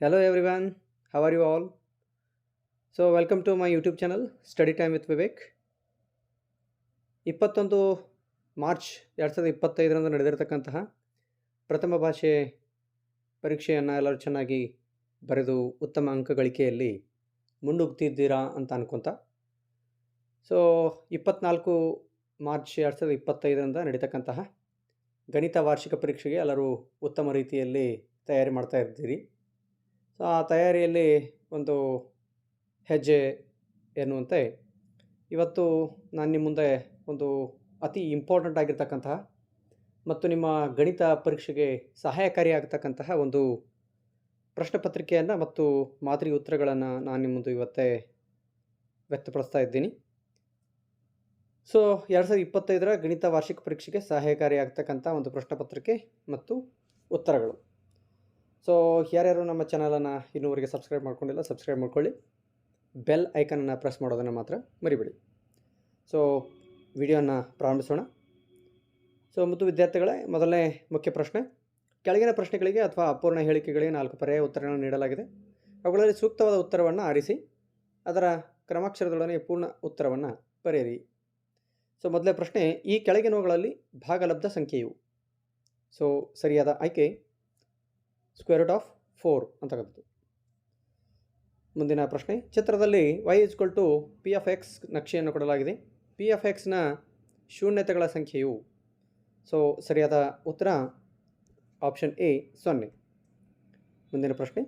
Hello everyone, how are you all? So welcome to my YouTube channel Study Time with Vivek. ಇಪ್ಪತ್ತೊಂದು March ಎರಡು ಸಾವಿರದ ಇಪ್ಪತ್ತೈದರಂದು ನಡೆದಿರತಕ್ಕಂತಹ ಪ್ರಥಮ ಭಾಷೆ ಪರೀಕ್ಷೆಯನ್ನು ಎಲ್ಲರೂ ಚೆನ್ನಾಗಿ ಬರೆದು ಉತ್ತಮ ಅಂಕಗಳಿಕೆಯಲ್ಲಿ ಮುಂದುಗ್ತಿದ್ದೀರಾ ಅಂತ ಅನ್ಕೊತ ಸೊ ಇಪ್ಪತ್ನಾಲ್ಕು ಮಾರ್ಚ್ ಎರಡು ಸಾವಿರದ ಇಪ್ಪತ್ತೈದರಿಂದ ನಡೀತಕ್ಕಂತಹ ಗಣಿತ ವಾರ್ಷಿಕ ಪರೀಕ್ಷೆಗೆ ಎಲ್ಲರೂ ಉತ್ತಮ ರೀತಿಯಲ್ಲಿ ತಯಾರಿ ಮಾಡ್ತಾ ಇದ್ದೀರಿ ಸೊ ಆ ತಯಾರಿಯಲ್ಲಿ ಒಂದು ಹೆಜ್ಜೆ ಎನ್ನುವಂತೆ ಇವತ್ತು ನಾನು ನಿಮ್ಮ ಮುಂದೆ ಒಂದು ಅತಿ ಇಂಪಾರ್ಟೆಂಟ್ ಆಗಿರ್ತಕ್ಕಂತಹ ಮತ್ತು ನಿಮ್ಮ ಗಣಿತ ಪರೀಕ್ಷೆಗೆ ಸಹಾಯಕಾರಿಯಾಗತಕ್ಕಂತಹ ಒಂದು ಪ್ರಶ್ನೆ ಪತ್ರಿಕೆಯನ್ನು ಮತ್ತು ಮಾದರಿ ಉತ್ತರಗಳನ್ನು ನಾನು ನಿಮ್ಮ ಮುಂದೆ ಇವತ್ತೇ ವ್ಯಕ್ತಪಡಿಸ್ತಾ ಇದ್ದೀನಿ. ಸೊ ಎರಡು ಸಾವಿರದ ಇಪ್ಪತ್ತೈದರ ಗಣಿತ ವಾರ್ಷಿಕ ಪರೀಕ್ಷೆಗೆ ಸಹಾಯಕಾರಿಯಾಗತಕ್ಕಂಥ ಒಂದು ಪ್ರಶ್ನೆ ಪತ್ರಿಕೆ ಮತ್ತು ಉತ್ತರಗಳು. ಸೊ ಯಾರ್ಯಾರು ನಮ್ಮ ಚಾನಲನ್ನು ಇನ್ನೂವರೆಗೆ ಸಬ್ಸ್ಕ್ರೈಬ್ ಮಾಡ್ಕೊಂಡಿಲ್ಲ ಸಬ್ಸ್ಕ್ರೈಬ್ ಮಾಡ್ಕೊಳ್ಳಿ. ಬೆಲ್ ಐಕನನ್ನು ಪ್ರೆಸ್ ಮಾಡೋದನ್ನು ಮಾತ್ರ ಮರಿಬೇಡಿ. ಸೊ ವಿಡಿಯೋನ ಪ್ರಾರಂಭಿಸೋಣ. ಸೊ ಮತ್ತು ವಿದ್ಯಾರ್ಥಿಗಳೇ, ಮೊದಲನೇ ಮುಖ್ಯ ಪ್ರಶ್ನೆ. ಕೆಳಗಿನ ಪ್ರಶ್ನೆಗಳಿಗೆ ಅಥವಾ ಅಪೂರ್ಣ ಹೇಳಿಕೆಗಳಿಗೆ ನಾಲ್ಕು ಪರ್ಯಾಯ ಉತ್ತರಗಳನ್ನು ನೀಡಲಾಗಿದೆ. ಅವುಗಳಲ್ಲಿ ಸೂಕ್ತವಾದ ಉತ್ತರವನ್ನು ಆರಿಸಿ, ಅದರ ಕ್ರಮಾಕ್ಷರದೊಡನೆ ಪೂರ್ಣ ಉತ್ತರವನ್ನು ಬರೆಯಿರಿ. ಸೊ ಮೊದಲನೇ ಪ್ರಶ್ನೆ, ಈ ಕೆಳಗಿನವುಗಳಲ್ಲಿ ಭಾಗಲಬ್ಧ ಸಂಖ್ಯೆಯು. ಸೊ ಸರಿಯಾದ ಆಯ್ಕೆ. ಸ್ಕ್ವೇರ್ ರೂಟ್ ಆಫ್ ಫೋರ್ ಅಂತಕ್ಕಂಥದ್ದು ಮುಂದಿನ ಪ್ರಶ್ನೆ, ಚಿತ್ರದಲ್ಲಿ Y is equal to P of X ನಕ್ಷೆಯನ್ನು ಕೊಡಲಾಗಿದೆ. ಪಿ ಎಫ್ ಎಕ್ಸ್ನ ಶೂನ್ಯತೆಗಳ ಸಂಖ್ಯೆಯು ಸೊ ಸರಿಯಾದ ಉತ್ತರ ಆಪ್ಷನ್ ಎ ಸೊನ್ನೆ. ಮುಂದಿನ ಪ್ರಶ್ನೆ,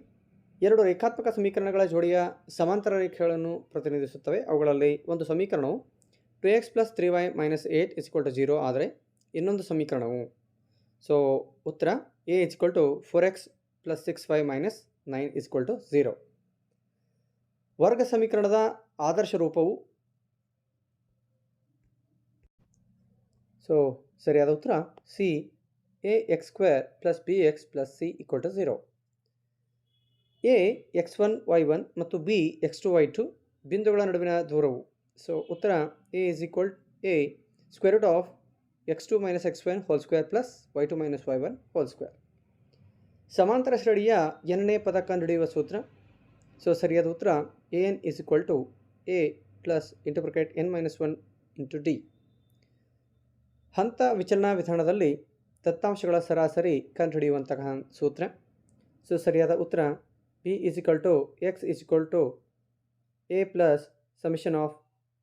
ಎರಡು ರೇಖಾತ್ಮಕ ಸಮೀಕರಣಗಳ ಜೋಡಿಯ ಸಮಾಂತರ ರೇಖೆಗಳನ್ನು ಪ್ರತಿನಿಧಿಸುತ್ತವೆ. ಅವುಗಳಲ್ಲಿ ಒಂದು ಸಮೀಕರಣವು two X plus three Y minus eight is equal to zero ಆದರೆ ಇನ್ನೊಂದು ಸಮೀಕರಣವು ಸೊ ಉತ್ತರ A is equal to four X plus six five minus nine is equal to zero ವರ್ಗ ಸಮೀಕರಣದ ಆದರ್ಶ ರೂಪವು ಸೊ ಸರಿಯಾದ ಉತ್ತರ C A X square plus B X plus C equal to zero A X one Y one ಮತ್ತು B X two Y two ಬಿಂದುಗಳ ನಡುವಿನ ದೂರವು. ಸೊ ಉತ್ತರ A is equal A square root of X two minus X one whole square plus Y two minus Y one whole square ಸಮಾಂತರ ಶ್ರೇಣಿಯ ಎನ್ನೇ ಪದ ನಡೆಯುವ ಸೂತ್ರ. ಸೊ ಸರಿಯಾದ ಉತ್ತರ A N is equal to A plus into bracket N minus one into D ಹಂತ ವಿಚಲನಾ ವಿಧಾನದಲ್ಲಿ ದತ್ತಾಂಶಗಳ ಸರಾಸರಿ ಕಂಡುಹಿಡಿಯುವಂತಹ ಸೂತ್ರ. ಸೊ ಸರಿಯಾದ ಉತ್ತರ B is equal to X is equal to A plus summation of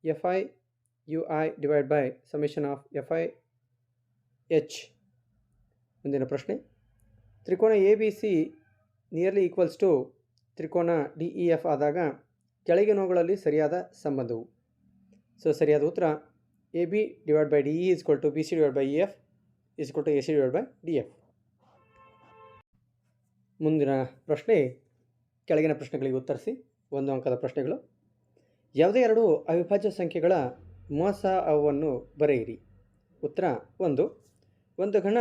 F I U I divide by summation of F I H ಮುಂದಿನ ಪ್ರಶ್ನೆ. ತ್ರಿಕೋನ A B C nearly equals to ತ್ರಿಕೋನ ಡಿ ಇ ಎಫ್ ಆದಾಗ ಕೆಳಗಿನವುಗಳಲ್ಲಿ ಸರಿಯಾದ ಸಂಬಂಧವು. So ಸರಿಯಾದ ಉತ್ತರ A B divide by D E is equal to B C divide by E F is equal to A C divide by D F ಮುಂದಿನ ಪ್ರಶ್ನೆ ಕೆಳಗಿನ ಪ್ರಶ್ನೆಗಳಿಗೆ ಉತ್ತರಿಸಿ. ಒಂದು ಅಂಕದ ಪ್ರಶ್ನೆಗಳು. ಯಾವುದೇ ಎರಡು ಅವಿಭಾಜ್ಯ ಸಂಖ್ಯೆಗಳ ಮೋಸ ಅವನ್ನು ಬರೆಯಿರಿ. ಉತ್ತರ ಒಂದು. ಒಂದು ಘನ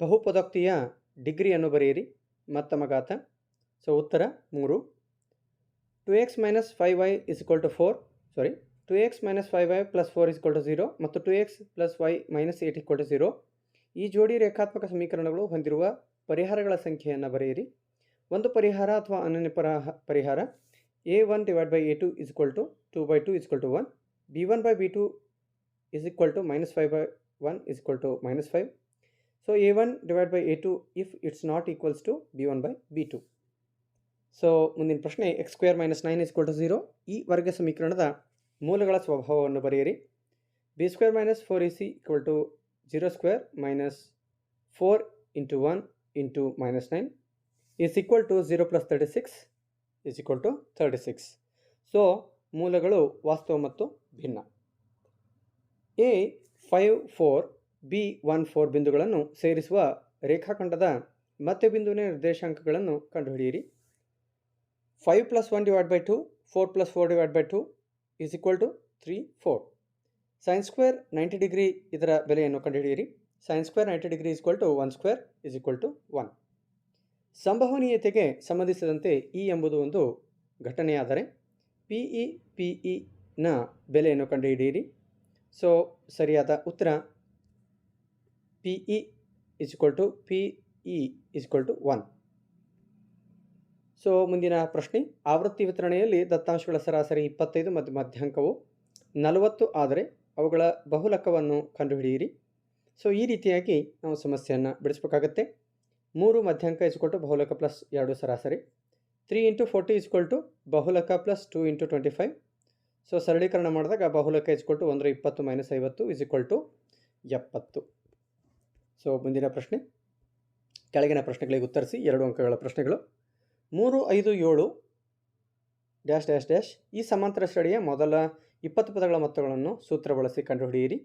ಬಹುಪದೋಕ್ತಿಯ ಡಿಗ್ರಿಯನ್ನು ಬರೆಯಿರಿ. ಮತ್ತಮ ಘಾತ ಸೊ ಉತ್ತರ ಮೂರು. Two X minus five Y is equal to four sorry two X minus five Y plus four is to zero ಮತ್ತು two X plus Y minus eight equal to zero ಈ ಜೋಡಿ ರೇಖಾತ್ಮಕ ಸಮೀಕರಣಗಳು ಹೊಂದಿರುವ ಪರಿಹಾರಗಳ ಸಂಖ್ಯೆಯನ್ನು ಬರೆಯಿರಿ. ಒಂದು ಪರಿಹಾರ ಅಥವಾ ಅನನ್ಯ ಪರಹ ಪರಿಹಾರ. A one divide by A two is equal to two by two is two one B one by B two is equal to minus five by one is equal to minus five by A two if it's not equals to B one by B two so ಮುಂದಿನ ಪ್ರಶ್ನೆ X square minus nine is to zero ಈ ವರ್ಗ ಸಮೀಕರಣದ ಮೂಲಗಳ ಸ್ವಭಾವವನ್ನು ಬರೆಯಿರಿ. B square minus four A C equal to zero square minus four into one into minus nine is equal to zero plus thirty six is equal to thirty six so ಮೂಲಗಳು ವಾಸ್ತವ ಮತ್ತು ಭಿನ್ನ. A five four B one four ಬಿಂದುಗಳನ್ನು ಸೇರಿಸುವ ರೇಖಾಖಂಡದ ಮತ್ತೆ ಬಿಂದುವಿನ ನಿರ್ದೇಶಾಂಕಗಳನ್ನು ಕಂಡುಹಿಡಿಯಿರಿ. Five plus one divide by two four plus four divide by two is equal to three four sines square ninety degree ಇದರ ಬೆಲೆಯನ್ನು ಕಂಡುಹಿಡಿಯಿರಿ. Sines square ninety degree equal to one square is equal to one ಸಂಭವನೀಯತೆಗೆ ಸಂಬಂಧಿಸಿದಂತೆ E ಎಂಬುದು ಒಂದು ಘಟನೆಯಾದರೆ P E P ಇನ ಬೆಲೆಯನ್ನು ಕಂಡುಹಿಡಿಯಿರಿ. So ಸರಿಯಾದ ಉತ್ತರ P E is equal to P E is equal to one so ಮುಂದಿನ ಪ್ರಶ್ನೆ, ಆವೃತ್ತಿ ವಿತರಣೆಯಲ್ಲಿ ದತ್ತಾಂಶಗಳ ಸರಾಸರಿ ಇಪ್ಪತ್ತೈದು ಮತ್ತು ಮಧ್ಯಾಂಕವು ನಲವತ್ತು ಆದರೆ ಅವುಗಳ ಬಹುಲಕವನ್ನು ಕಂಡುಹಿಡಿಯಿರಿ. ಸೊ ಈ ರೀತಿಯಾಗಿ ನಾವು ಸಮಸ್ಯೆಯನ್ನು ಬಿಡಿಸ್ಬೇಕಾಗತ್ತೆ. ಮೂರು ಮಧ್ಯಾಂಕ ಇಸ್ಕೊಟ್ಟು ಬಹುಲಕ ಪ್ಲಸ್ ಎರಡು ಸರಾಸರಿ. Three into forty is equal to ಬಹುಲಕ plus two into twenty five so ಸರಳೀಕರಣ ಮಾಡಿದಾಗ ಬಹುಲಕ ಇಸ್ಕೊಟ್ಟು ಒಂದರ ಇಪ್ಪತ್ತು ಮೈನಸ್ ಐವತ್ತು ಇಸ್ ಈಕ್ವಲ್ ಟು ಎಪ್ಪತ್ತು. ಸೊ ಮುಂದಿನ ಪ್ರಶ್ನೆ. ಕೆಳಗಿನ ಪ್ರಶ್ನೆಗಳಿಗೆ ಉತ್ತರಿಸಿ ಎರಡು ಅಂಕಗಳ ಪ್ರಶ್ನೆಗಳು. ಮೂರು, ಐದು, ಏಳು, ಡ್ಯಾಶ್ ಡ್ಯಾಶ್ ಡ್ಯಾಶ್ ಈ ಸಮಾಂತರ ಶ್ರೇಣಿಯ ಮೊದಲ ಇಪ್ಪತ್ತು ಪದಗಳ ಮೊತ್ತಗಳನ್ನು ಸೂತ್ರ ಬಳಸಿ ಕಂಡುಹಿಡಿಯಿರಿ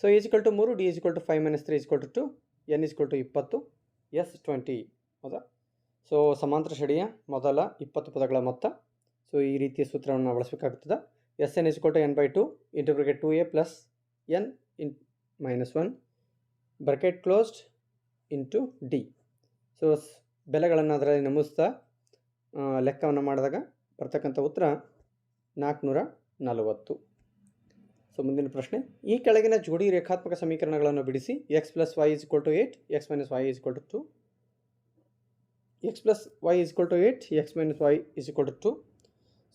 ಸೊ ಈಜ್ಕೊಲ್ ಟು ಮೂರು D is equal to five minus three is equal to two N is equal to ಇಪ್ಪತ್ತು ಎಸ್ ಟ್ವೆಂಟಿ ಹೌದಾ? ಸೊ ಸಮಾಂತರ ಶ್ರೇಣಿಯ ಮೊದಲ ಇಪ್ಪತ್ತು ಪದಗಳ ಮೊತ್ತ. ಸೊ ಈ ರೀತಿಯ ಸೂತ್ರವನ್ನು ಬಳಸಬೇಕಾಗ್ತದೆ S N is equal to N by two into two A plus N in minus one bracket closed into D. So ಬೆಲೆಗಳನ್ನು ಅದರಲ್ಲಿ ನಮೂಸ್ತಾ ಲೆಕ್ಕವನ್ನು ಮಾಡಿದಾಗ ಬರ್ತಕ್ಕಂಥ ಉತ್ತರ ನಾಲ್ಕುನೂರ ನಲವತ್ತು. ಸೊ ಮುಂದಿನ ಪ್ರಶ್ನೆ. ಈ ಕೆಳಗಿನ ಜೋಡಿ ರೇಖಾತ್ಮಕ ಸಮೀಕರಣಗಳನ್ನು ಬಿಡಿಸಿ X plus Y is equal to eight X minus Y is equal to two X plus Y is equal to eight X minus Y is equal to two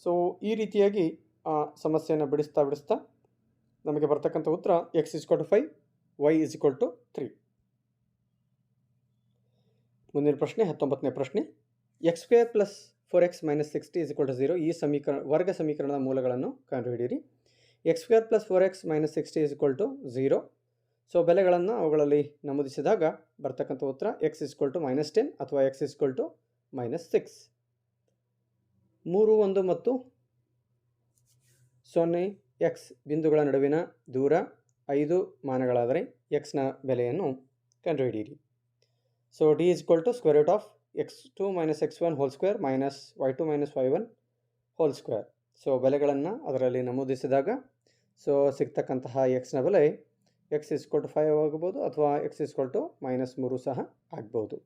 so ಈ ರೀತಿಯಾಗಿ, ಆ, ಸಮಸ್ಯೆಯನ್ನು ಬಿಡಿಸ್ತಾ ಬಿಡಿಸ್ತಾ ನಮಗೆ ಬರ್ತಕ್ಕಂಥ ಉತ್ತರ X is two five Y is equal to three ಮುಂದಿನ ಪ್ರಶ್ನೆ, ಹತ್ತೊಂಬತ್ತನೇ ಪ್ರಶ್ನೆ. X square plus four X minus sixty is equal to zero ಈ ಸಮೀಕರಣ, ವರ್ಗ ಸಮೀಕರಣದ ಮೂಲಗಳನ್ನು ಕಂಡುಹಿಡಿಯಿರಿ. X square plus four X minus sixty is equal to zero so ಬೆಲೆಗಳನ್ನು ಅವುಗಳಲ್ಲಿ ನಮೂದಿಸಿದಾಗ ಬರ್ತಕ್ಕಂಥ ಉತ್ತರ X is equal to minus ten ಅಥವಾ X is equal to minus six ಮೂರು, ಒಂದು ಮತ್ತು ಸೊನ್ನೆ ಎಕ್ಸ್ ಬಿಂದುಗಳ ನಡುವಿನ ದೂರ ಐದು ಮಾನಗಳಾದರೆ ಎಕ್ಸ್ನ ಬೆಲೆಯನ್ನು ಕಂಡುಹಿಡಿಯಿರಿ. So d is equal to square root of x two minus x one whole square minus y two minus y one whole square so ಬೆಲೆಗಳನ್ನು ಅದರಲ್ಲಿ ನಮೂದಿಸಿದಾಗ ಸೊ ಸಿಗ್ತಕ್ಕಂತಹ ಎಕ್ಸ್ನ ಬೆಲೆ ಎಕ್ಸ್ ಇಸ್ಕೊಲ್ ಟು ಫೈವ್ ಆಗ್ಬೋದು ಅಥವಾ ಎಕ್ಸ್ ಇಸ್ಕೊಲ್ ಟು ಮೈನಸ್ ಮೂರು ಸಹ ಆಗ್ಬೋದು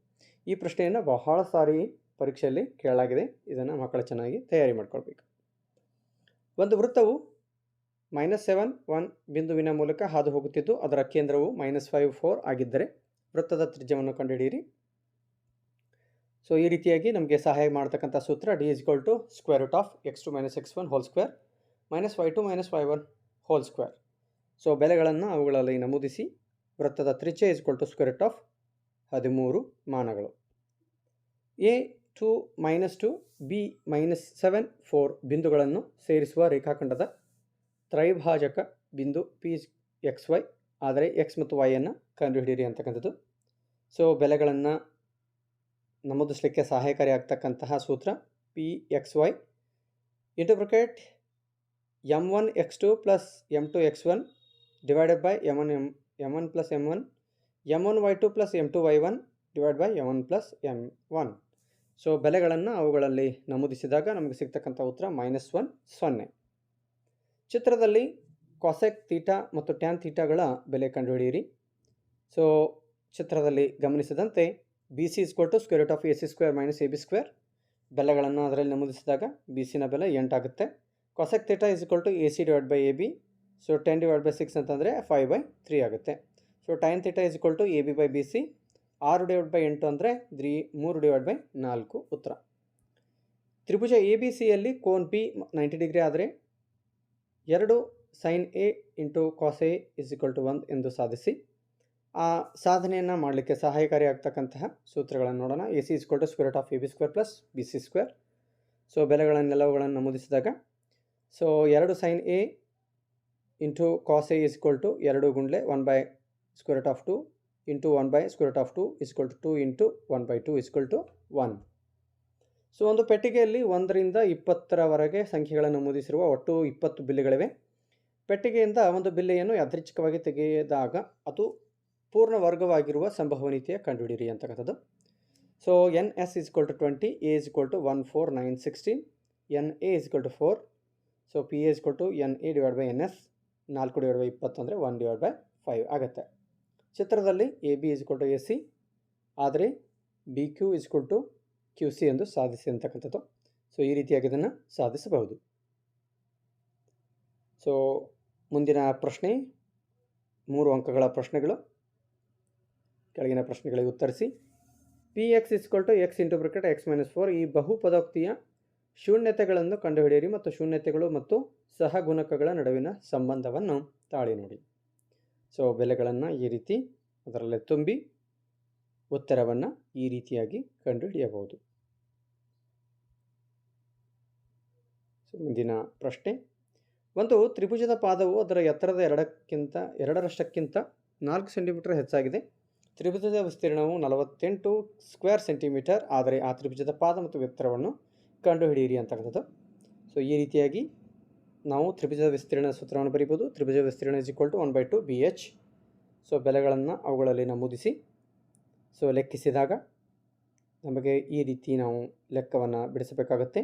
ಈ ಪ್ರಶ್ನೆಯನ್ನು ಬಹಳ ಸಾರಿ ಪರೀಕ್ಷೆಯಲ್ಲಿ ಕೇಳಲಾಗಿದೆ. ಇದನ್ನು ಮಕ್ಕಳು ಚೆನ್ನಾಗಿ ತಯಾರಿ ಮಾಡ್ಕೊಳ್ಬೇಕು. ಒಂದು ವೃತ್ತವು ಮೈನಸ್ ಸೆವೆನ್ ಒನ್ ಬಿಂದುವಿನ ಮೂಲಕ ಹಾದು ಹೋಗುತ್ತಿದ್ದು ಅದರ ಕೇಂದ್ರವು ಮೈನಸ್ ಫೈವ್ ಫೋರ್ ಆಗಿದ್ದರೆ ವೃತ್ತದ ತ್ರಿಜ್ಯವನ್ನು ಕಂಡುಹಿಡಿಯಿರಿ. ಸೊ ಈ ರೀತಿಯಾಗಿ ನಮಗೆ ಸಹಾಯ ಮಾಡ್ತಕ್ಕಂಥ ಸೂತ್ರ d is equal to square root of x two minus x one whole square minus y two minus y one whole square so ಬೆಲೆಗಳನ್ನು ಅವುಗಳಲ್ಲಿ ನಮೂದಿಸಿ, ವೃತ್ತದ ತ್ರಿಜ್ಯ is equal to square root of ಹದಿಮೂರು ಮಾನಗಳು. A two minus two B minus seven four ಬಿಂದುಗಳನ್ನು ಸೇರಿಸುವ ರೇಖಾಖಂಡದ ತ್ರೈಭಾಜಕ ಬಿಂದು ಪಿ ಎಕ್ಸ್ ವೈ ಆದರೆ ಎಕ್ಸ್ ಮತ್ತು ವೈಯನ್ನು ಕಂಡುಹಿಡಿಯಿರಿ ಅಂತಕ್ಕಂಥದ್ದು. ಸೊ ಬೆಲೆಗಳನ್ನು ನಮೂದಿಸಲಿಕ್ಕೆ ಸಹಾಯಕಾರಿ ಆಗ್ತಕ್ಕಂತಹ ಸೂತ್ರ P x y into bracket m one x two plus m two x one divided by m one m m one plus m one m one y two plus m two y one divide by m one plus m one so ಬೆಲೆಗಳನ್ನು ಅವುಗಳಲ್ಲಿ ನಮೂದಿಸಿದಾಗ ನಮಗೆ ಸಿಗ್ತಕ್ಕಂಥ ಉತ್ತರ minus one ಸೊನ್ನೆ. ಚಿತ್ರದಲ್ಲಿ cosec theta ಮತ್ತು tan ತೀಟಾಗಳ ಬೆಲೆ ಕಂಡುಹಿಡಿಯಿರಿ. ಸೊ ಚಿತ್ರದಲ್ಲಿ ಗಮನಿಸಿದಂತೆ B C is equal to square root of A C square minus A B square ಬೆಲೆಗಳನ್ನು ಅದರಲ್ಲಿ ನಮೂದಿಸಿದಾಗ ಬಿ ಸಿನ ಬೆಲೆ ಎಂಟಾಗುತ್ತೆ cosec theta is equal to A C divide by A B so ten divide by six ಅಂತಂದರೆ five by three ಆಗುತ್ತೆ. So tan theta is equal to A B by B C ಆರು divide by ಎಂಟು ಅಂದರೆ three, ಮೂರು divide by ನಾಲ್ಕು ಉತ್ತರ. ತ್ರಿಭುಜ A B ಸಿಯಲ್ಲಿ ಕೋನ್ ಪಿ ನೈಂಟಿ ಡಿಗ್ರಿ ಆದರೆ ಎರಡು sine A into cos A is equal to one ಎಂದು ಸಾಧಿಸಿ, ಆ ಸಾಧನೆಯನ್ನು ಮಾಡಲಿಕ್ಕೆ ಸಹಾಯಕಾರಿ ಆಗ್ತಕ್ಕಂತಹ ಸೂತ್ರಗಳನ್ನು ನೋಡೋಣ. A C is equal to square of A B square plus B C square so ಬೆಲೆಗಳನ್ನೆಲ್ಲವುಗಳನ್ನು ನಮೂದಿಸಿದಾಗ ಸೊ ಎರಡು sine A into cos A is equal to ಎರಡು ಗುಂಡ್ಲೆ one by square of two into one by square of two is equal to two into one by two is equal to one so ಒಂದು ಪೆಟ್ಟಿಗೆಯಲ್ಲಿ ಒಂದರಿಂದ ಇಪ್ಪತ್ತರವರೆಗೆ ಸಂಖ್ಯೆಗಳನ್ನು ಮುದಿಸಿರುವ ಒಟ್ಟು ಇಪ್ಪತ್ತು ಬಿಲ್ಲೆಗಳಿವೆ. ಪೆಟ್ಟಿಗೆಯಿಂದ ಒಂದು ಬಿಲ್ಲೆಯನ್ನು ಯಾದೃಚ್ಛಿಕವಾಗಿ ತೆಗೆದಾಗ ಅದು ಪೂರ್ಣ ವರ್ಗವಾಗಿರುವ ಸಂಭವನೀಯತೆಯ ಕಂಡುಹಿಡಿಯಿರಿ ಅಂತಕ್ಕಂಥದ್ದು. So n S is equal to twenty, A is equal to one four nine sixteen, n A is equal to four. So P A is equal to n A divide by n S, ನಾಲ್ಕು divide by ಇಪ್ಪತ್ತು ಅಂದರೆ one divide by five ಆಗುತ್ತೆ. ಚಿತ್ರದಲ್ಲಿ A B is equal to A C, ಆದರೆ B Q is equal to Q C ಎಂದು ಸಾಧಿಸಿ ಅಂತಕ್ಕಂಥದ್ದು so ಈ ರೀತಿಯಾಗಿ ಇದನ್ನು ಸಾಧಿಸಬಹುದು. ಸೊ ಮುಂದಿನ ಪ್ರಶ್ನೆ, ಮೂರು ಅಂಕಗಳ ಪ್ರಶ್ನೆಗಳು. ಕೆಳಗಿನ ಪ್ರಶ್ನೆಗಳಿಗೆ ಉತ್ತರಿಸಿ. P x is equal to x into bracket x minus four ಈ ಬಹುಪದೋಕ್ತಿಯ ಶೂನ್ಯತೆಗಳನ್ನು ಕಂಡುಹಿಡಿಯಿರಿ ಮತ್ತು ಶೂನ್ಯತೆಗಳು ಮತ್ತು ಸಹಗುಣಕಗಳ ನಡುವಿನ ಸಂಬಂಧವನ್ನು ತಾಳಿ ನೋಡಿ. ಸೊ ಬೆಲೆಗಳನ್ನು ಈ ರೀತಿ ಅದರಲ್ಲೇ ತುಂಬಿ. ಉತ್ತರವನ್ನು ಈ ರೀತಿಯಾಗಿ ಕಂಡುಹಿಡಿಯಬಹುದು. ಮುಂದಿನ ಪ್ರಶ್ನೆ. ಒಂದು ತ್ರಿಭುಜದ ಪಾದವು ಅದರ ಎತ್ತರದ ಎರಡಕ್ಕಿಂತ, ಎರಡರಷ್ಟಕ್ಕಿಂತ ನಾಲ್ಕು ಸೆಂಟಿಮೀಟರ್ ಹೆಚ್ಚಾಗಿದೆ. ತ್ರಿಭುಜದ ವಿಸ್ತೀರ್ಣವು ನಲವತ್ತೆಂಟು ಸ್ಕ್ವೇರ್ ಸೆಂಟಿಮೀಟರ್, ಆದರೆ ಆ ತ್ರಿಭುಜದ ಪಾದ ಮತ್ತು ಎತ್ತರವನ್ನು ಕಂಡುಹಿಡಿಯಿರಿ ಅಂತಕ್ಕಂಥದ್ದು. ಸೊ ಈ ರೀತಿಯಾಗಿ ನಾವು ತ್ರಿಭುಜದ ವಿಸ್ತೀರ್ಣ ಸೂತ್ರವನ್ನು ಬರೀಬೋದು ತ್ರಿಭುಜ ವಿಸ್ತೀರ್ಣ is equal to one by two b h so ಬೆಲೆಗಳನ್ನು ಅವುಗಳಲ್ಲಿ ನಮೂದಿಸಿ. ಸೊ ಲೆಕ್ಕಿಸಿದಾಗ ನಮಗೆ ಈ ರೀತಿ ನಾವು ಲೆಕ್ಕವನ್ನು ಬಿಡಿಸಬೇಕಾಗುತ್ತೆ.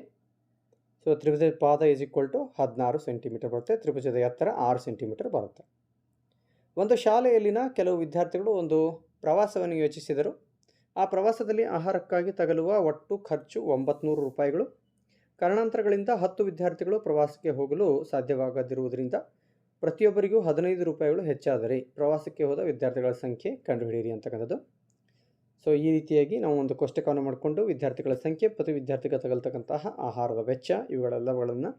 ಸೊ ತ್ರಿಭುಜದ ಪಾದ ಇಸ್ ಈಕ್ವಲ್ ಟು ಹದಿನಾರು ಸೆಂಟಿಮೀಟರ್ ಬರುತ್ತೆ. ತ್ರಿಭುಜದ ಎತ್ತರ ಆರು ಸೆಂಟಿಮೀಟರ್ ಬರುತ್ತೆ. ಒಂದು ಶಾಲೆಯಲ್ಲಿನ ಕೆಲವು ವಿದ್ಯಾರ್ಥಿಗಳು ಒಂದು ಪ್ರವಾಸವನ್ನು ಯೋಚಿಸಿದರು. ಆ ಪ್ರವಾಸದಲ್ಲಿ ಆಹಾರಕ್ಕಾಗಿ ತಗಲುವ ಒಟ್ಟು ಖರ್ಚು ಒಂಬತ್ತು ರೂಪಾಯಿಗಳು. ಕಾರಣಾಂತರಗಳಿಂದ ಹತ್ತು ವಿದ್ಯಾರ್ಥಿಗಳು ಪ್ರವಾಸಕ್ಕೆ ಹೋಗಲು ಸಾಧ್ಯವಾಗದಿರುವುದರಿಂದ ಪ್ರತಿಯೊಬ್ಬರಿಗೂ ಹದಿನೈದು ರೂಪಾಯಿಗಳು ಹೆಚ್ಚಾದರೆ ಪ್ರವಾಸಕ್ಕೆ ಹೋದ ವಿದ್ಯಾರ್ಥಿಗಳ ಸಂಖ್ಯೆ ಕಂಡುಹಿಡಿಯಿರಿ ಅಂತಕ್ಕಂಥದ್ದು ಸೊ ಈ ರೀತಿಯಾಗಿ ನಾವು ಒಂದು ಕೋಷ್ಟಕವನ್ನು ಮಾಡಿಕೊಂಡು ವಿದ್ಯಾರ್ಥಿಗಳ ಸಂಖ್ಯೆ ಪ್ರತಿ ವಿದ್ಯಾರ್ಥಿಗಳು ತಗಲ್ತಕ್ಕಂತಹ ಆಹಾರದ ವೆಚ್ಚ ಇವುಗಳೆಲ್ಲವುಗಳನ್ನು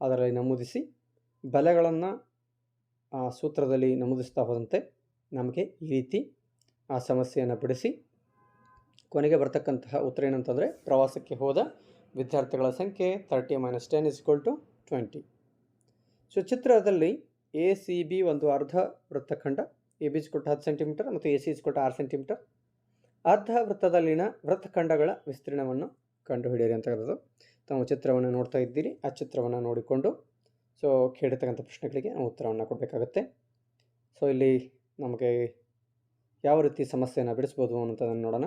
ಅದರಲ್ಲಿ ನಮೂದಿಸಿ ಬೆಲೆಗಳನ್ನು, ಆ, ಸೂತ್ರದಲ್ಲಿ ನಮೂದಿಸ್ತಾ ಹೋದಂತೆ ನಮಗೆ ಈ ರೀತಿ ಆ ಸಮಸ್ಯೆಯನ್ನು ಬಿಡಿಸಿ ಕೊನೆಗೆ ಬರ್ತಕ್ಕಂತಹ ಉತ್ತರ ಏನಂತಂದರೆ ಪ್ರವಾಸಕ್ಕೆ ಹೋದ ವಿದ್ಯಾರ್ಥಿಗಳ ಸಂಖ್ಯೆ thirty minus ten is equal to twenty. So ಚಿತ್ರದಲ್ಲಿ ಎ ಸಿ ಬಿ ಒಂದು ಅರ್ಧ ವೃತ್ತಖಂಡ, ಎ ಬಿ ಇಸ್ಕೊಟ್ಟು ಹತ್ತು ಸೆಂಟಿಮೀಟರ್ ಮತ್ತು ಎ ಸಿ ಇಸ್ಕೊಟ್ಟು ಆರು ಸೆಂಟಿಮೀಟರ್. ಅರ್ಧ ವೃತ್ತದಲ್ಲಿನ ವೃತ್ತಖಂಡಗಳ ವಿಸ್ತೀರ್ಣವನ್ನು ಕಂಡುಹಿಡಿಯಿರಿ ಅಂತಕ್ಕಂಥದ್ದು ತಾವು ಚಿತ್ರವನ್ನು ನೋಡ್ತಾ ಇದ್ದೀರಿ. ಆ ಚಿತ್ರವನ್ನು ನೋಡಿಕೊಂಡು ಸೊ ಕೇಳಿರ್ತಕ್ಕಂಥ ಪ್ರಶ್ನೆಗಳಿಗೆ ನಾವು ಉತ್ತರವನ್ನು ಕೊಡಬೇಕಾಗುತ್ತೆ. ಸೊ ಇಲ್ಲಿ ನಮಗೆ ಯಾವ ರೀತಿ ಸಮಸ್ಯೆಯನ್ನು ಬಿಡಿಸ್ಬೋದು ಅನ್ನೋದನ್ನು ನೋಡೋಣ.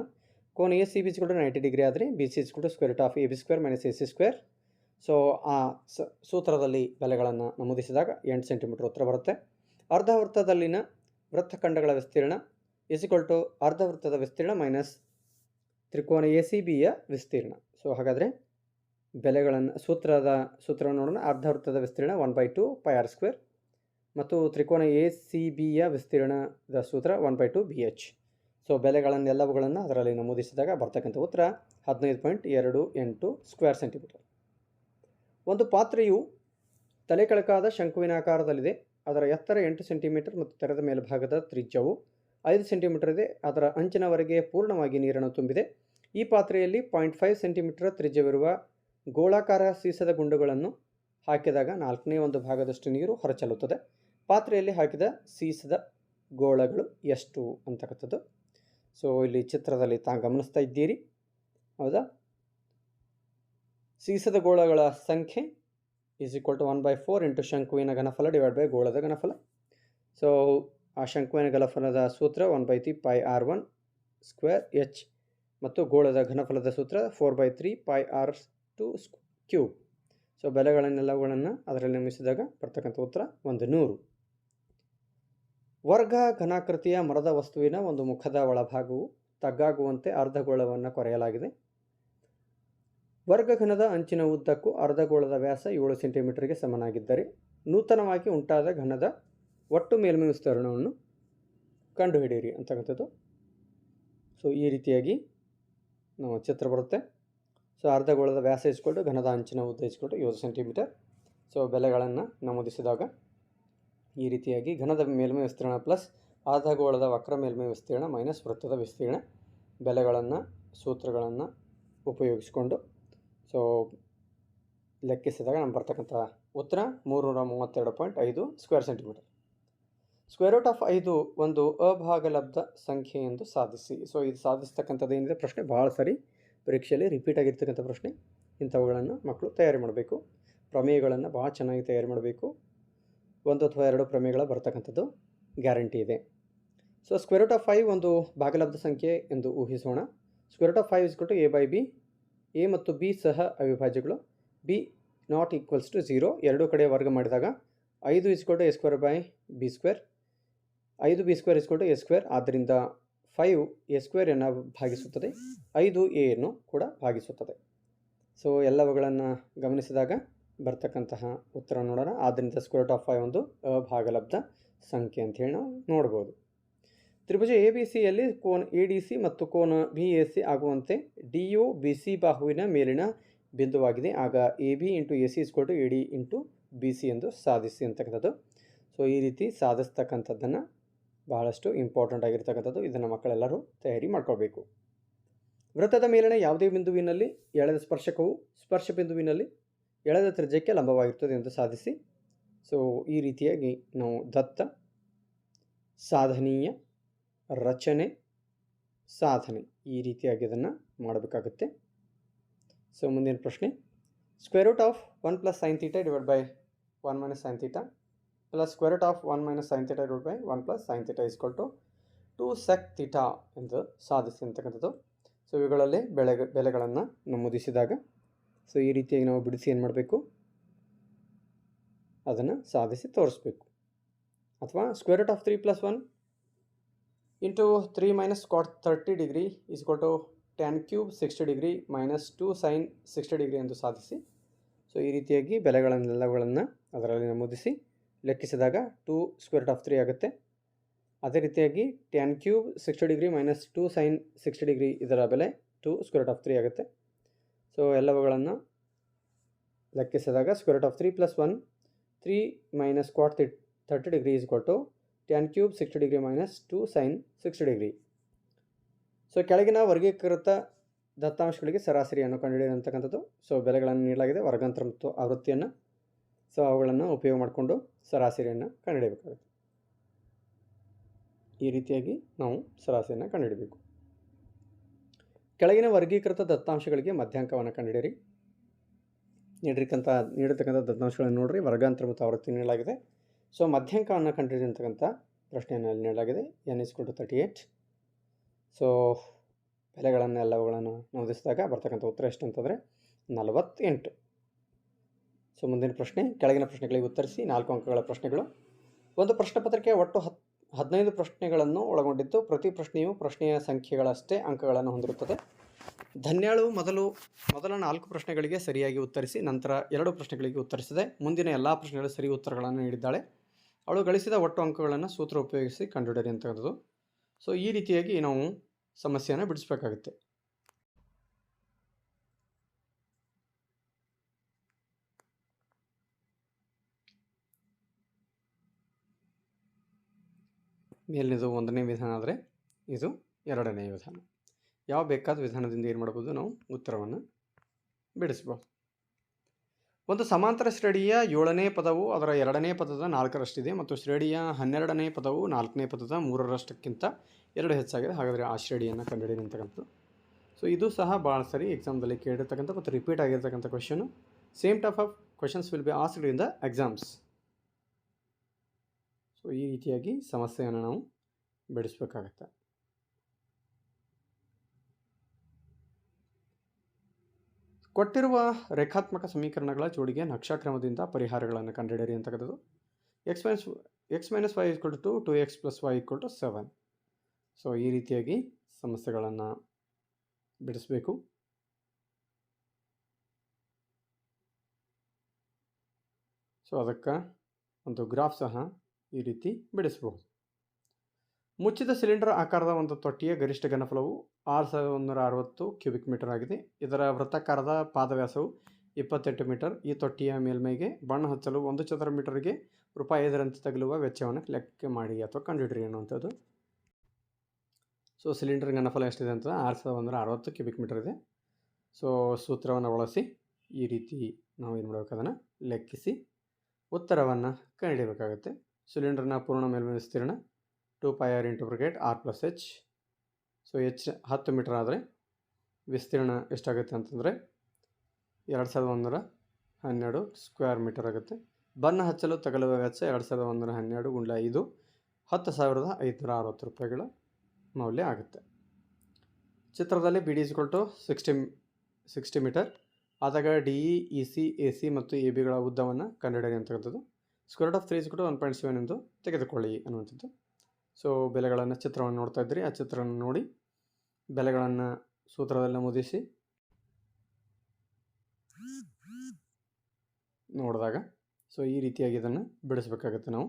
ಕೋನ್ ಎ ಸಿ ಬಿ ಕೂಡ ನೈಂಟಿ ಡಿಗ್ರಿ ಆದರೆ ಬಿ ಸಿ ಕೂಡ square of A B square minus A C square so ಆ ಸೂತ್ರದಲ್ಲಿ ಬೆಲೆಗಳನ್ನು ನಮೂದಿಸಿದಾಗ ಎಂಟು ಸೆಂಟಿಮೀಟ್ರ್ ಉತ್ತರ ಬರುತ್ತೆ. ಅರ್ಧ ವೃತ್ತದಲ್ಲಿನ ವೃತ್ತಖಂಡಗಳ ವಿಸ್ತೀರ್ಣ ಇಸಿಕ್ವಲ್ ಟು ಅರ್ಧ ವೃತ್ತದ ವಿಸ್ತೀರ್ಣ ಮೈನಸ್ ತ್ರಿಕೋನ ಎ ಸಿ ಬಿಯ ವಿಸ್ತೀರ್ಣ. ಸೊ ಹಾಗಾದರೆ ಬೆಲೆಗಳನ್ನು, ಸೂತ್ರದ, ಸೂತ್ರವನ್ನು ನೋಡೋಣ. ಅರ್ಧ ವೃತ್ತದ ವಿಸ್ತೀರ್ಣ one by two pi r square ಮತ್ತು ತ್ರಿಕೋನ ಎ ಸಿ ಬಿಯ ವಿಸ್ತೀರ್ಣದ ಸೂತ್ರ one by two b h so ಬೆಲೆಗಳನ್ನೆಲ್ಲವುಗಳನ್ನು ಅದರಲ್ಲಿ ನಮೂದಿಸಿದಾಗ ಬರ್ತಕ್ಕಂಥ ಉತ್ತರ ಹದಿನೈದು ಪಾಯಿಂಟ್ ಎರಡು ಎಂಟು ಸ್ಕ್ವೇರ್ ಸೆಂಟಿಮೀಟರ್ ಒಂದು ಪಾತ್ರೆಯು ತಲೆಕಳಕಾದ ಶಂಕುವಿನ ಆಕಾರದಲ್ಲಿದೆ. ಅದರ ಎತ್ತರ ಎಂಟು ಸೆಂಟಿಮೀಟರ್ ಮತ್ತು ತೆರೆದ ಮೇಲ್ಭಾಗದ ತ್ರಿಜ್ಯವು ಐದು ಸೆಂಟಿಮೀಟರ್ ಇದೆ. ಅದರ ಅಂಚಿನವರೆಗೆ ಪೂರ್ಣವಾಗಿ ನೀರನ್ನು ತುಂಬಿದೆ. ಈ ಪಾತ್ರೆಯಲ್ಲಿ ಪಾಯಿಂಟ್ ಫೈವ್ ಸೆಂಟಿಮೀಟರ್ ತ್ರಿಜ್ಯವಿರುವ ಗೋಳಾಕಾರ ಸೀಸದ ಗುಂಡುಗಳನ್ನು ಹಾಕಿದಾಗ ನಾಲ್ಕನೇ ಒಂದು ಭಾಗದಷ್ಟು ನೀರು ಹೊರಚಲುತ್ತದೆ ಪಾತ್ರೆಯಲ್ಲಿ ಹಾಕಿದ ಸೀಸದ ಗೋಳಗಳು ಎಷ್ಟು ಅಂತಕ್ಕಂಥದ್ದು ಸೊ ಇಲ್ಲಿ ಚಿತ್ರದಲ್ಲಿ ತಾ ಗಮನಿಸ್ತಾ ಇದ್ದೀರಿ. ಹೌದಾ? ಸೀಸದ ಗೋಳಗಳ ಸಂಖ್ಯೆ is equal to one by four into ಶಂಕುವಿನ ಘನಫಲ ಡಿವೈಡ್ ಬೈ ಗೋಳದ ಘನಫಲ. ಸೊ ಆ ಶಂಕುವಿನ ಘನಫಲದ ಸೂತ್ರ one by three pi r one square h ಮತ್ತು ಗೋಳದ ಘನಫಲದ ಸೂತ್ರ four by three pi r two cube so ಬೆಲೆಗಳನ್ನೆಲ್ಲವುಗಳನ್ನು ಅದರಲ್ಲಿ ನಿರ್ಮಿಸಿದಾಗ ಬರ್ತಕ್ಕಂಥ ಉತ್ತರ ಒಂದು ನೂರು. ವರ್ಗ ಘನಾಕೃತಿಯ ಮರದ ವಸ್ತುವಿನ ಒಂದು ಮುಖದ ಒಳಭಾಗವು ತಗ್ಗಾಗುವಂತೆ ಅರ್ಧಗೋಳವನ್ನು ಕೊರೆಯಲಾಗಿದೆ. ವರ್ಗಘನದ ಅಂಚಿನ ಉದ್ದಕ್ಕೂ ಅರ್ಧಗೋಳದ ವ್ಯಾಸ ಏಳು ಸೆಂಟಿಮೀಟರ್ಗೆ ಸಮನಾಗಿದ್ದರೆ ನೂತನವಾಗಿ ಉಂಟಾದ ಘನದ ಒಟ್ಟು ಮೇಲ್ಮೈ ವಿಸ್ತೀರ್ಣವನ್ನು ಕಂಡುಹಿಡಿಯಿರಿ ಅಂತಕ್ಕಂಥದ್ದು ಸೊ ಈ ರೀತಿಯಾಗಿ ನಾವು ಚಿತ್ರ ಬರುತ್ತೆ. ಸೊ ಅರ್ಧಗೋಳದ ವ್ಯಾಸ ಇಸ್ಕೊಂಡು ಘನದ ಅಂಚಿನ ಉದ್ದ ಇಸ್ಕೊಂಡು ಏಳು ಸೆಂಟಿಮೀಟರ್. ಸೊ ಬೆಲೆಗಳನ್ನು ನಮೂದಿಸಿದಾಗ ಈ ರೀತಿಯಾಗಿ ಘನದ ಮೇಲ್ಮೈ ವಿಸ್ತೀರ್ಣ ಪ್ಲಸ್ ಅರ್ಧಗೋಳದ ವಕ್ರ ಮೇಲ್ಮೈ ವಿಸ್ತೀರ್ಣ ಮೈನಸ್ ವೃತ್ತದ ವಿಸ್ತೀರ್ಣ ಬೆಲೆಗಳನ್ನು ಸೂತ್ರಗಳನ್ನು ಉಪಯೋಗಿಸಿಕೊಂಡು. ಸೊ ಲೆಕ್ಕಿಸಿದಾಗ ನಮ್ಗೆ ಬರ್ತಕ್ಕಂಥ ಉತ್ತರ ಮೂರುನೂರ ಮೂವತ್ತೆರಡು ಪಾಯಿಂಟ್ ಐದು square centimetre. Square root of ಐದು ಒಂದು ಅಭಾಗಲಬ್ಧ ಸಂಖ್ಯೆ ಎಂದು ಸಾಧಿಸಿ. ಸೊ ಇದು ಸಾಧಿಸ್ತಕ್ಕಂಥದ್ದು ಏನಿದೆ? ಪ್ರಶ್ನೆ ಭಾಳ ಸರಿ. ಪರೀಕ್ಷೆಯಲ್ಲಿ ರಿಪೀಟ್ ಆಗಿರ್ತಕ್ಕಂಥ ಪ್ರಶ್ನೆ. ಇಂಥವುಗಳನ್ನು ಮಕ್ಕಳು ತಯಾರಿ ಮಾಡಬೇಕು. ಪ್ರಮೇಯಗಳನ್ನು ಭಾಳ ಚೆನ್ನಾಗಿ ತಯಾರಿ ಮಾಡಬೇಕು. ಒಂದು ಅಥವಾ ಎರಡು ಪ್ರಮೇಯಗಳ ಬರ್ತಕ್ಕಂಥದ್ದು ಗ್ಯಾರಂಟಿ ಇದೆ. So square root of five ಒಂದು ಭಾಗಲಬ್ಧ ಸಂಖ್ಯೆ ಎಂದು ಊಹಿಸೋಣ. Square root of five is equal to a by b a ಮತ್ತು ಬಿ ಸಹ ಅವಿಭಾಜ್ಯಗಳು. B not equals to zero ಎರಡೂ ಕಡೆ ವರ್ಗ ಮಾಡಿದಾಗ ಐದು is equal to a square by b square ಐದು b square is equal to a square. ಆದ್ದರಿಂದ ಫೈವ್ ಎ ಸ್ಕ್ವೇರನ್ನು ಭಾಗಿಸುತ್ತದೆ. ಐದು ಎಯನ್ನು ಕೂಡ ಭಾಗಿಸುತ್ತದೆ. ಸೊ, ಎಲ್ಲವುಗಳನ್ನು ಗಮನಿಸಿದಾಗ ಬರ್ತಕ್ಕಂತಹ ಉತ್ತರ ನೋಡೋಣ. ಆದ್ದರಿಂದ ಸ್ಕ್ವೇರ್ ಆಫ್ ಫೈವ್ ಒಂದು ಅಭಾಗಲಬ್ಧ ಸಂಖ್ಯೆ ಅಂಥೇಳಿ ನಾವು ನೋಡ್ಬೋದು. ತ್ರಿಭುಜ ಎ ಬಿ ಸಿಯಲ್ಲಿ ಕೋನ್ ಎ ಡಿ ಸಿ ಮತ್ತು ಕೋನ ಬಿ ಎ ಸಿ ಆಗುವಂತೆ ಡಿ ಯು ಬಿ ಸಿ ಬಾಹುವಿನ ಮೇಲಿನ ಬಿಂದುವಾಗಿದೆ. ಆಗ A B into A C is equal to A D into B C ಎಂದು ಸಾಧಿಸಿ ಅಂತಕ್ಕಂಥದ್ದು. ಸೊ ಈ ರೀತಿ ಸಾಧಿಸ್ತಕ್ಕಂಥದ್ದನ್ನು ಬಹಳಷ್ಟು ಇಂಪಾರ್ಟೆಂಟ್ ಆಗಿರ್ತಕ್ಕಂಥದ್ದು ಇದನ್ನು ಮಕ್ಕಳೆಲ್ಲರೂ ತಯಾರಿ ಮಾಡ್ಕೊಳ್ಬೇಕು. ವೃತ್ತದ ಮೇಲಿನ ಯಾವುದೇ ಬಿಂದುವಿನಲ್ಲಿ ಎಳೆದ ಸ್ಪರ್ಶಕವು ಸ್ಪರ್ಶ ಬಿಂದುವಿನಲ್ಲಿ ಎಳೆದ ತ್ರಿಜ್ಯಕ್ಕೆ ಲಂಬವಾಗಿರುತ್ತದೆ ಎಂದು ಸಾಧಿಸಿ ಸೊ ಈ ರೀತಿಯಾಗಿ ನಾವು ದತ್ತ, ಸಾಧನೀಯ, ರಚನೆ, ಸಾಧನೆ ಈ ರೀತಿಯಾಗಿ ಇದನ್ನು ಮಾಡಬೇಕಾಗುತ್ತೆ. ಸೊ ಮುಂದಿನ ಪ್ರಶ್ನೆ square root of one plus sine theta divide by one minus sine plus square root of one minus sine root by by one plus sine is equal to two sec theta ಎಂದು ಸಾಧಿಸಿ ಅಂತಕ್ಕಂಥದ್ದು so ಇವುಗಳಲ್ಲಿ ಬೆಳೆ, ಬೆಲೆಗಳನ್ನು ನಮೂದಿಸಿದಾಗ so ಈ ರೀತಿಯಾಗಿ ನಾವು ಬಿಡಿಸಿ ಏನು ಮಾಡಬೇಕು? ಅದನ್ನು ಸಾಧಿಸಿ ತೋರಿಸ್ಬೇಕು. ಅಥವಾ square root of three plus one into three minus cot thirty degree is to tan cube sixty degree minus two sine sixty degree ಎಂದು ಸಾಧಿಸಿ ಸೊ ಈ ರೀತಿಯಾಗಿ ಬೆಲೆಗಳನ್ನೆಲ್ಲಗಳನ್ನು ಅದರಲ್ಲಿ ನಮೂದಿಸಿ ಲೆಕ್ಕಿಸಿದಾಗ ಟು ಸ್ಕ್ವೇರ್ ಆಫ್ ತ್ರೀ ಆಗುತ್ತೆ. ಅದೇ ರೀತಿಯಾಗಿ tan cube sixty degree minus two sine sixty degree ಇದರ ಬೆಲೆ ಟು ಸ್ಕ್ವೇರ್ ಆಫ್ ತ್ರೀ ಆಗುತ್ತೆ. ಸೊ ಎಲ್ಲವುಗಳನ್ನು ಲೆಕ್ಕಿಸಿದಾಗ square root of three plus one three minus cot ತಿ ತರ್ಟಿ ಡಿಗ್ರಿ ಈಸ್ ಕೊಟ್ಟು tan cube sixty degree minus two sine sixty degree so ಕೆಳಗಿನ ವರ್ಗೀಕೃತ ದತ್ತಾಂಶಗಳಿಗೆ ಸರಾಸರಿಯನ್ನು ಕಂಡುಹಿಡಿಯುವಂತಕ್ಕಂಥದ್ದು so ಬೆಲೆಗಳನ್ನು ನೀಡಲಾಗಿದೆ. ವರ್ಗಾಂತರ ಮತ್ತು ಆವೃತ್ತಿಯನ್ನು ಸೊ ಅವುಗಳನ್ನು ಉಪಯೋಗ ಮಾಡಿಕೊಂಡು ಸರಾಸರಿಯನ್ನು ಕಂಡುಹಿಡಿಯಬೇಕಾಗುತ್ತೆ. ಈ ರೀತಿಯಾಗಿ ನಾವು ಸರಾಸರಿಯನ್ನು ಕಂಡುಹಿಡಬೇಕು. ಕೆಳಗಿನ ವರ್ಗೀಕೃತ ದತ್ತಾಂಶಗಳಿಗೆ ಮಧ್ಯಾಂಕವನ್ನು ಕಂಡುಹಿಡಿಯಿರಿ. ನೀಡಿರ್ತಕ್ಕಂಥ ನೀಡಿರ್ತಕ್ಕಂಥ ದತ್ತಾಂಶಗಳನ್ನು ನೋಡಿರಿ. ವರ್ಗಾಂತರ ಮತ್ತು ಆವೃತ್ತಿ ನೀಡಲಾಗಿದೆ. ಸೊ ಮಧ್ಯಾಂಕವನ್ನು ಕಂಡುಹಿಡಿದಂತಕ್ಕಂಥ ಪ್ರಶ್ನೆಯನ್ನು ಅಲ್ಲಿ ನೀಡಲಾಗಿದೆ. N is equal to thirty eight so ಬೆಲೆಗಳನ್ನೆಲ್ಲವುಗಳನ್ನು ನಮೂದಿಸಿದಾಗ ಬರ್ತಕ್ಕಂಥ ಉತ್ತರ ಎಷ್ಟು ಅಂತಂದರೆ ನಲವತ್ತೆಂಟು. ಸೊ ಮುಂದಿನ ಪ್ರಶ್ನೆ, ಕೆಳಗಿನ ಪ್ರಶ್ನೆಗಳಿಗೆ ಉತ್ತರಿಸಿ ನಾಲ್ಕು ಅಂಕಗಳ ಪ್ರಶ್ನೆಗಳು. ಒಂದು ಪ್ರಶ್ನೆ ಪತ್ರಿಕೆ ಒಟ್ಟು ಹತ್, ಹದಿನೈದು ಪ್ರಶ್ನೆಗಳನ್ನು ಒಳಗೊಂಡಿದ್ದು, ಪ್ರತಿ ಪ್ರಶ್ನೆಯು ಪ್ರಶ್ನೆಯ ಸಂಖ್ಯೆಗಳಷ್ಟೇ ಅಂಕಗಳನ್ನು ಹೊಂದಿರುತ್ತದೆ. ಧನ್ಯಾಳು ಮೊದಲು, ಮೊದಲ ನಾಲ್ಕು ಪ್ರಶ್ನೆಗಳಿಗೆ ಸರಿಯಾಗಿ ಉತ್ತರಿಸಿ, ನಂತರ ಎರಡು ಪ್ರಶ್ನೆಗಳಿಗೆ ಉತ್ತರಿಸಿದೆ. ಮುಂದಿನ ಎಲ್ಲ ಪ್ರಶ್ನೆಗಳು ಸರಿ ಉತ್ತರಗಳನ್ನು ನೀಡಿದ್ದಾಳೆ. ಅವಳು ಗಳಿಸಿದ ಒಟ್ಟು ಅಂಕಗಳನ್ನು ಸೂತ್ರ ಉಪಯೋಗಿಸಿ ಕಂಡುಹಿಡಿಯಿರಿ ಅಂತಕ್ಕಂಥದ್ದು ಸೊ ಈ ರೀತಿಯಾಗಿ ನಾವು ಸಮಸ್ಯೆಯನ್ನು ಬಿಡಿಸಬೇಕಾಗುತ್ತೆ. ಮೇಲಿನದು ಒಂದನೇ ವಿಧಾನ ಆದರೆ ಇದು ಎರಡನೇ ವಿಧಾನ. ಯಾವ ಬೇಕಾದ ವಿಧಾನದಿಂದ ಏನು ಮಾಡ್ಬೋದು ನಾವು ಉತ್ತರವನ್ನು ಬಿಡಿಸ್ಬೋದು ಒಂದು ಸಮಾಂತರ ಶ್ರೇಣಿಯ ಏಳನೇ ಪದವು ಅದರ ಎರಡನೇ ಪದದ ನಾಲ್ಕರಷ್ಟಿದೆ ಮತ್ತು ಶ್ರೇಣಿಯ ಹನ್ನೆರಡನೇ ಪದವು ನಾಲ್ಕನೇ ಪದದ ಮೂರರಷ್ಟಕ್ಕಿಂತ ಎರಡು ಹೆಚ್ಚಾಗಿದೆ. ಹಾಗಾದರೆ ಆ ಶ್ರೇಣಿಯನ್ನು ಕಂಡುಹಿಡಿಯಲಿ ಸೊ ಇದು ಸಹ ಭಾಳ ಸರಿ ಎಕ್ಸಾಮ್ದಲ್ಲಿ ಕೇಳಿರ್ತಕ್ಕಂಥ ಮತ್ತು ರಿಪೀಟ್ ಆಗಿರ್ತಕ್ಕಂಥ question same type of questions will be asked in the exams so, ಈ ರೀತಿಯಾಗಿ ಸಮಸ್ಯೆಯನ್ನು ನಾವು ಬಿಡಿಸ್ಬೇಕಾಗತ್ತೆ ಕೊಟ್ಟಿರುವ ರೇಖಾತ್ಮಕ ಸಮೀಕರಣಗಳ ಜೋಡಿಗೆ ನಕ್ಷಾಕ್ರಮದಿಂದ ಪರಿಹಾರಗಳನ್ನು ಕಂಡುಹಿಡಿಯಿರಿ ಅಂತಕ್ಕಂಥದ್ದು x minus x minus y equal to two x plus y equal to seven so ಈ ರೀತಿಯಾಗಿ ಸಮಸ್ಯೆಗಳನ್ನು ಬಿಡಿಸಬೇಕು. ಸೊ ಅದಕ್ಕೆ ಒಂದು ಗ್ರಾಫ್ ಸಹ ಈ ರೀತಿ ಬಿಡಿಸಬಹುದು. ಮುಚ್ಚಿದ ಸಿಲಿಂಡರ್ ಆಕಾರದ ಒಂದು ತೊಟ್ಟಿಯ ಗರಿಷ್ಠ ಘನಫಲವು ಆರು ಸಾವಿರದ ಒಂದೂರ ಅರವತ್ತು ಕ್ಯೂಬಿಕ್ ಮೀಟರ್ ಆಗಿದೆ. ಇದರ ವೃತ್ತಾಕಾರದ ಪಾದವ್ಯಾಸವು ಇಪ್ಪತ್ತೆಂಟು ಮೀಟರ್. ಈ ತೊಟ್ಟಿಯ ಮೇಲ್ಮೈಗೆ ಬಣ್ಣ ಹಚ್ಚಲು ಒಂದು ಚದರ ಮೀಟರ್ಗೆ ರೂಪಾಯಿ ಐದರಂತೆ ತಗಲುವ ವೆಚ್ಚವನ್ನು ಲೆಕ್ಕ ಮಾಡಿ ಅಥವಾ ಕಂಡುಹಿಡಿರಿ ಅನ್ನುವಂಥದ್ದು. ಸೊ, ಸಿಲಿಂಡರ್ ಘನಫಲ ಎಷ್ಟಿದೆ ಅಂತ ಆರು ಸಾವಿರದ ಒಂದೂರ ಅರವತ್ತು ಕ್ಯೂಬಿಕ್ ಮೀಟರ್ ಇದೆ. ಸೊ, ಸೂತ್ರವನ್ನು ಬಳಸಿ ಈ ರೀತಿ ನಾವು ಏನು ಮಾಡಬೇಕು ಅದನ್ನು ಲೆಕ್ಕಿಸಿ ಉತ್ತರವನ್ನು ಕಂಡುಹಿಡಿಯಬೇಕಾಗುತ್ತೆ. ಸಿಲಿಂಡರ್ನ ಪೂರ್ಣ ಮೇಲ್ಮೈ ವಿಸ್ತೀರ್ಣ two pi r into bracket r plus h. So h ಹತ್ತು ಮೀಟರ್ ಆದರೆ ವಿಸ್ತೀರ್ಣ ಎಷ್ಟಾಗುತ್ತೆ ಅಂತಂದರೆ ಎರಡು ಸಾವಿರದ ಒಂದರ ಹನ್ನೆರಡು ಸ್ಕ್ವೇರ್ ಮೀಟರ್ ಆಗುತ್ತೆ. ಬಣ್ಣ ಹಚ್ಚಲು ತಗಲುವ ವೆಚ್ಚ ಎರಡು ಸಾವಿರದ ಒಂದರ ಹನ್ನೆರಡು ಗುಂಡ್ಲ ಐದು, ಹತ್ತು ಸಾವಿರದ ಐದುನೂರ ಅರವತ್ತು ರೂಪಾಯಿಗಳ ಮೌಲ್ಯ ಆಗುತ್ತೆ. ಚಿತ್ರದಲ್ಲಿ B D two sixty sixty metre ಆದಾಗ D E C A C ಮತ್ತು ಎ ಬಿಗಳ ಉದ್ದವನ್ನು ಕಂಡುಹಿಡಿಯಿರಿ ಅಂತಕ್ಕಂಥದ್ದು ಸ್ಕ್ವೇರ್ ಆಫ್ ತ್ರೀ ಕೂಡ ಒನ್ ಪಾಯಿಂಟ್ ಸೆವೆನ್ ಎಂದು ತೆಗೆದುಕೊಳ್ಳಿ ಅನ್ನುವಂಥದ್ದು. ಸೊ ಬೆಲೆಗಳನ್ನು ಚಿತ್ರವನ್ನು ನೋಡ್ತಾ ಇದ್ದೀರಿ ಆ ಚಿತ್ರವನ್ನು ನೋಡಿ, ಬೆಲೆಗಳನ್ನು ಸೂತ್ರದಲ್ಲಿ ಮುದಿಸಿ ನೋಡಿದಾಗ ಸೊ ಈ ರೀತಿಯಾಗಿ ಇದನ್ನು ಬಿಡಿಸ್ಬೇಕಾಗತ್ತೆ ನಾವು.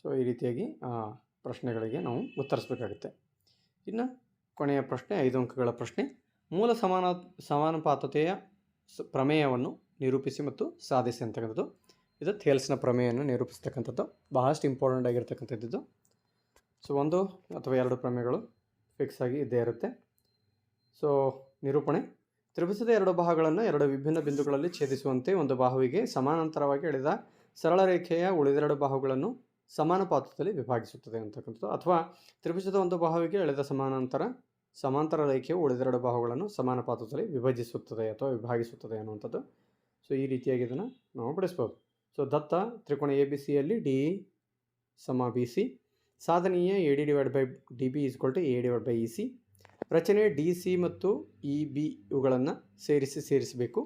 ಸೊ ಈ ರೀತಿಯಾಗಿ, ಆ ಪ್ರಶ್ನೆಗಳಿಗೆ ನಾವು ಉತ್ತರಿಸಬೇಕಾಗುತ್ತೆ. ಇನ್ನು ಕೊನೆಯ ಪ್ರಶ್ನೆ, ಐದು ಅಂಕಗಳ ಪ್ರಶ್ನೆ. ಮೂಲ ಸಮಾನ, ಸಮಾನುಪಾತತೆಯ ಪ್ರಮೇಯವನ್ನು ನಿರೂಪಿಸಿ ಮತ್ತು ಸಾಧಿಸಿ ಅಂತಕ್ಕಂಥದ್ದು. ಇದು ಥೇಲ್ಸ್ನ ಪ್ರಮೇಯವನ್ನು ನಿರೂಪಿಸ್ತಕ್ಕಂಥದ್ದು. ಬಹಳಷ್ಟು ಇಂಪಾರ್ಟೆಂಟ್ ಆಗಿರ್ತಕ್ಕಂಥದ್ದು ಸೊ, ಒಂದು ಅಥವಾ ಎರಡು ಪ್ರಮೇಯಗಳು ಫಿಕ್ಸ್ ಆಗಿ ಇದ್ದೇ ಇರುತ್ತೆ. ಸೊ, ನಿರೂಪಣೆ. ತ್ರಿಭುಜದ ಎರಡು ಭಾಗಗಳನ್ನು ಎರಡು ವಿಭಿನ್ನ ಬಿಂದುಗಳಲ್ಲಿ ಛೇದಿಸುವಂತೆ ಒಂದು ಬಾಹುವಿಗೆ ಸಮಾನಾಂತರವಾಗಿ ಎಳೆದ ಸರಳ ರೇಖೆಯ ಉಳಿದೆರಡು ಬಾಹುಗಳನ್ನು ಸಮಾನ ಪಾತ್ರದಲ್ಲಿ ವಿಭಾಗಿಸುತ್ತದೆ ಅಂತಕ್ಕಂಥದ್ದು. ಅಥವಾ ತ್ರಿಭುಜದ ಒಂದು ಬಾಹುವಿಗೆ ಎಳೆದ ಸಮಾನಾಂತರ ಸಮಾಂತರ ರೇಖೆಯು ಉಳಿದೆರಡು ಬಾಹುಗಳನ್ನು ಪಾತ್ರದಲ್ಲಿ ವಿಭಜಿಸುತ್ತದೆ ಅಥವಾ ವಿಭಾಗಿಸುತ್ತದೆ ಅನ್ನುವಂಥದ್ದು. ಸೊ ಈ ರೀತಿಯಾಗಿ ಇದನ್ನು ನಾವು ಬಿಡಿಸ್ಬೋದು ಸೊ ದತ್ತ ತ್ರಿಕೋಣ ಎ ಬಿ ಸಿಯಲ್ಲಿ ಡಿ ಸಮ B C ಸಾಧನೀಯ A D divide by D B is equal to A divide by E C ರಚನೆ ಡಿ ಸಿ ಮತ್ತು ಇ ಬಿ ಇವುಗಳನ್ನು ಸೇರಿಸಿ ಸೇರಿಸಬೇಕು.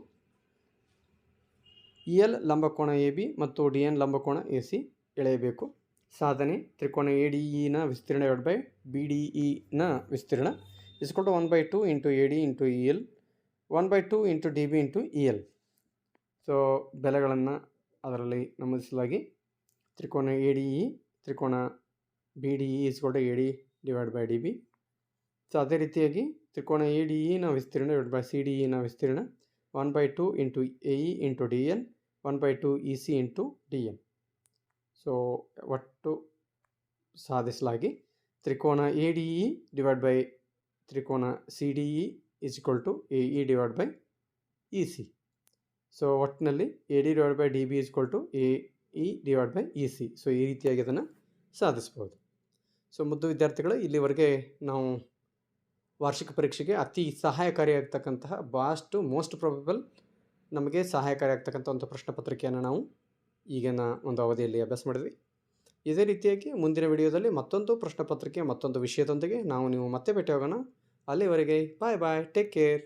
ಇ ಎಲ್ ಲಂಬಕೋಣ ಎ ಬಿ ಮತ್ತು ಡಿ ಎನ್ ಲಂಬಕೋಣ ಎ ಸಿ ಎಳೆಯಬೇಕು. ಸಾಧನೆ ತ್ರಿಕೋಣ ಎ ಡಿ ಇನ ವಿಸ್ತೀರ್ಣ ಡಿವೈಡ್ ಬೈ ಬಿ ಡಿ ಇನ ವಿಸ್ತೀರ್ಣ. Is equal to one by two into A D into E L one by two into D B into E L so ಬೆಲೆಗಳನ್ನು ಅದರಲ್ಲಿ ನಮೂದಿಸಲಾಗಿ ತ್ರಿಕೋನ ಎ ಡಿ ಇ ತ್ರಿಕೋನ B D E is equal to A D divide by D B so ಅದೇ ರೀತಿಯಾಗಿ ತ್ರಿಕೋನ A D ಇನ ವಿಸ್ತೀರ್ಣ ಡಿವೈಡ್ ಬೈ ಸಿ ಡಿ ಇನ ವಿಸ್ತೀರ್ಣ one by two into A E into D N one by two E C into D N so ಒಟ್ಟು ಸಾಧಿಸಲಾಗಿ ತ್ರಿಕೋನ A D E divide by ತ್ರಿಕೋನ C D E is equal to A E divide by E C so ಒಟ್ಟಿನಲ್ಲಿ A D divide by D B is equal to A E divide by E C so ಈ ರೀತಿಯಾಗಿ ಅದನ್ನು ಸಾಧಿಸ್ಬೋದು. So ಮುದ್ದು ವಿದ್ಯಾರ್ಥಿಗಳು, ಇಲ್ಲಿವರೆಗೆ ನಾವು ವಾರ್ಷಿಕ ಪರೀಕ್ಷೆಗೆ ಅತಿ ಸಹಾಯಕಾರಿಯಾಗ್ತಕ್ಕಂತಹ ಬಾಷ್ಟು ಮೋಸ್ಟ್ ಪ್ರಾಬಬಲ್ ನಮಗೆ ಸಹಾಯಕಾರಿಯಾಗ್ತಕ್ಕಂಥ ಒಂದು ಪ್ರಶ್ನೆ ಪತ್ರಿಕೆಯನ್ನು ನಾವು ಈಗಿನ ಒಂದು ಅವಧಿಯಲ್ಲಿ ಅಭ್ಯಾಸ ಮಾಡಿದ್ವಿ. ಇದೇ ರೀತಿಯಾಗಿ ಮುಂದಿನ ವಿಡಿಯೋದಲ್ಲಿ ಮತ್ತೊಂದು ಪ್ರಶ್ನೆ ಪತ್ರಿಕೆ, ಮತ್ತೊಂದು ವಿಷಯದೊಂದಿಗೆ ನಾವು ನೀವು ಮತ್ತೆ ಭೇಟಿ ಹೋಗೋಣ ಅಲ್ಲಿವರೆಗೆ ಬಾಯ್ ಬಾಯ್ ಟೇಕ್ ಕೇರ್